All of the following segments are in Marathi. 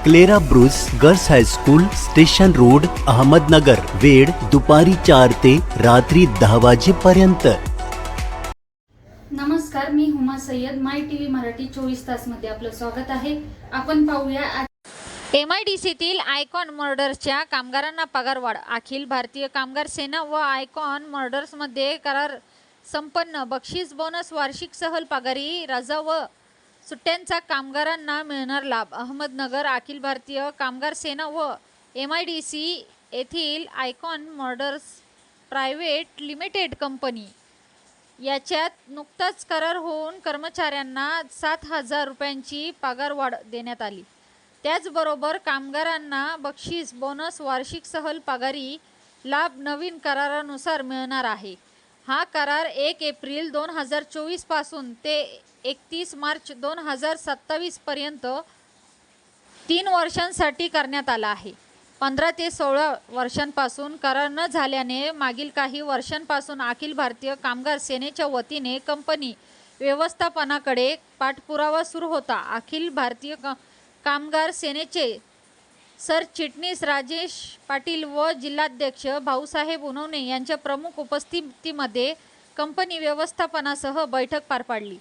Clara Bruce girls high school station road Ahmednagar वेळ दुपारी चार ते रात्री दहा वाजेपर्यंत. नमस्कार मी Huma Sayyad my T V Marathi चोवीस तासमध्ये आपलं स्वागत आहे. आपण पाहूया आज एम आय डी सीतील आयकॉन मर्डर्सच्या कामगारांना पगारवाढ. अखिल भारतीय कामगार सेना व आयकॉन मर्डर्समध्ये करार संपन्न. बक्षीस बोनस वार्षिक सहल पगारी रजा व सुट्ट्यांचा कामगारांना मिळणार लाभ. अहमदनगर अखिल भारतीय कामगार सेना व एम आय डी सी येथील icon moulders private limited company याच्यात नुकताच करार होऊन कर्मचाऱ्यांना सात हजार रुपयांची पगारवाढ देण्यात आली. त्याचबरोबर कामगारांना बक्षीस बोनस वार्षिक सहल पगारी लाभ नवीन करारानुसार मिळणार आहे. हा करार एक एप्रिल दोन हजार चोवीसपासून ते एकतीस मार्च दोन हजार सत्तावीसपर्यंत तीन वर्षांसाठी करण्यात आला आहे. पंधरा ते सोळा वर्षांपासून करार न झाल्याने मागील काही वर्षांपासून अखिल भारतीय कामगार सेनेच्या वतीने कंपनी व्यवस्थापनाकडे पाठपुरावा सुरू होता. अखिल भारतीय क कामगार सेनेचे सरचिटणीस राजेश पाटील व जिल्हाध्यक्ष भाऊसाहेब उनवणे यांच्या प्रमुख उपस्थितीमध्ये कंपनी व्यवस्थापनासह बैठक पार पाडली.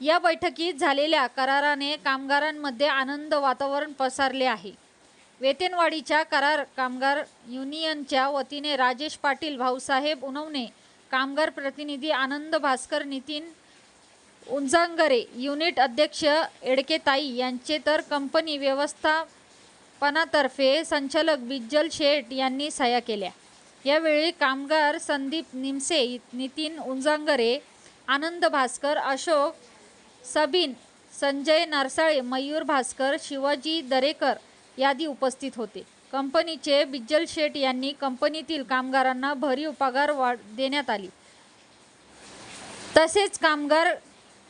या बैठकीत झालेल्या कराराने कामगारांमध्ये आनंद वातावरण पसरले आहे. वेतनवाढीच्या करार कामगार युनियनच्या वतीने राजेश पाटील भाऊसाहेब उनवणे कामगार प्रतिनिधी आनंद भास्कर नितीन उंजांगरे युनिट अध्यक्ष एडकेताई यांचे तर कंपनी व्यवस्था पणातर्फे संचालक बिज्जल शेठ यांनी सह्या केल्या. यावेळी कामगार संदीप निमसे नितीन उंजांगरे आनंद भास्कर अशोक सबीन संजय नरसाळे मयूर भास्कर शिवाजी दरेकर यादी उपस्थित होते. कंपनीचे बिज्जल शेठ यांनी कंपनीतील कामगारांना भरीव पगार वाढ देण्यात आली. तसेच कामगार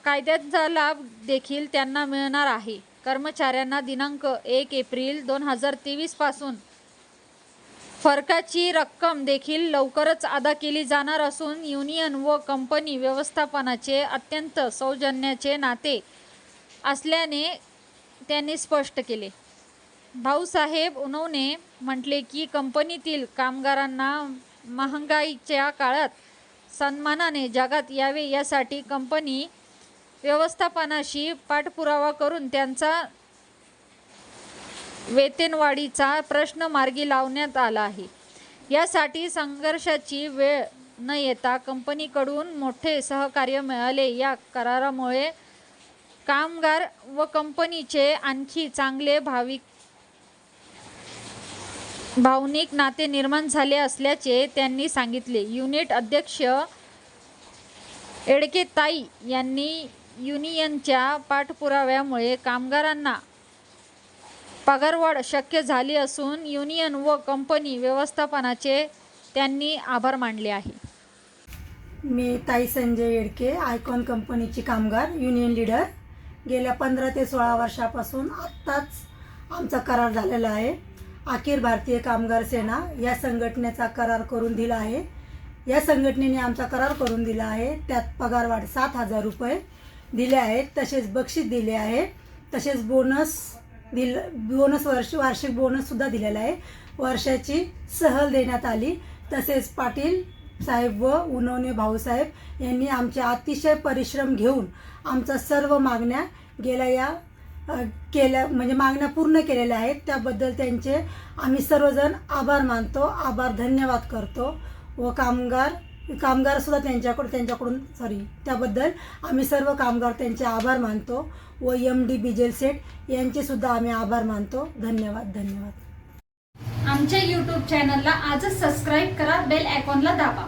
कायद्याचा लाभ देखील त्यांना मिळणार आहे. कर्मचाऱ्यांना दिनांक एक एप्रिल दोन हजार तेवीसपासून फरकाची रक्कम देखील लवकरच अदा केली जाणार असून युनियन व कंपनी व्यवस्थापनाचे अत्यंत सौजन्याचे नाते असल्याने त्यांनी स्पष्ट केले. भाऊसाहेब उनवणे म्हटले की कंपनीतील कामगारांना महागाईच्या काळात सन्मानाने जगात यावे यासाठी कंपनी व्यवस्थापनाशी पाठपुरावा करून त्यांचा वेतनवाढीचा प्रश्न मार्गी लावण्यात आला आहे. यासाठी संघर्षाची वेळ न येता कंपनीकडून मोठे सहकार्य मिळाले. या करारामुळे कामगार व कंपनीचे आणखी चांगले भाविक भावनिक नाते निर्माण झाले असल्याचे त्यांनी सांगितले. युनिट अध्यक्ष एडके ताई यांनी युनियनच्या पाठपुराव्यामुळे कामगारांना पगारवाढ शक्य झाली असून युनियन व कंपनी व्यवस्थापनाचे त्यांनी आभार मानले आहे. मी ताई संजय येडके आयकॉन कंपनीची कामगार युनियन लीडर. गेल्या पंधरा ते सोळा वर्षापासून आत्ताच आमचा करार झालेला आहे. अखिल भारतीय कामगार सेना या संघटनेचा करार करून दिला आहे. या संघटनेने आमचा करार करून दिला आहे. त्यात पगारवाढ सात हजार रुपये दिले आहेत तसेच बक्षीस दिले आहे तसेच बोनस दिल बोनस वर्ष वार्षिक बोनससुद्धा दिलेला आहे. वर्षाची सहल देण्यात आली. तसेच पाटील साहेब व उनवणे भाऊसाहेब यांनी आमचे अतिशय परिश्रम घेऊन आमचा सर्व मागण्या गेल्या या केल्या म्हणजे मागण्या पूर्ण केलेल्या आहेत. त्याबद्दल त्यांचे आम्ही सर्वजण आभार मानतो आभार धन्यवाद करतो व कामगार कामगारसुद्धा त्यांच्याकडून त्यांच्याकडून सॉरी त्याबद्दल आम्ही सर्व कामगार त्यांचे आभार मानतो व एम डी बिजेल सेठ यांचेसुद्धा आम्ही आभार मानतो. धन्यवाद धन्यवाद. आमच्या यूट्यूब चॅनलला आजच सबस्क्राईब करा बेल आयकॉनला दाबा.